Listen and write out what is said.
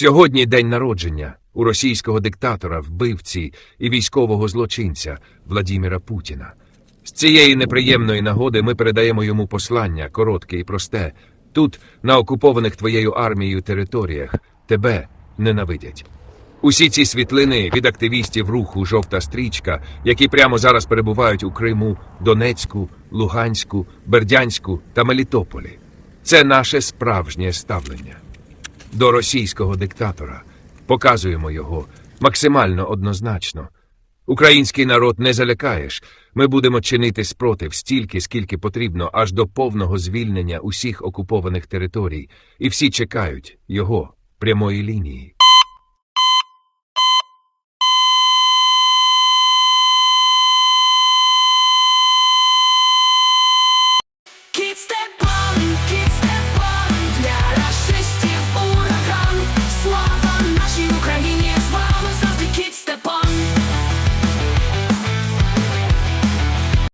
Сьогодні день народження у російського диктатора, вбивці і військового злочинця Владіміра Путіна. З цієї неприємної нагоди ми передаємо йому послання, коротке і просте. Тут, на окупованих твоєю армією територіях, тебе ненавидять. Усі ці світлини від активістів руху Жовта стрічка, які прямо зараз перебувають у Криму, Донецьку, Луганську, Бердянську та Мелітополі. Це наше справжнє ставлення до російського диктатора. Показуємо його максимально однозначно. Український народ не залякаєш. Ми будемо чинити спротив стільки, скільки потрібно, аж до повного звільнення усіх окупованих територій, і всі чекають його прямої лінії.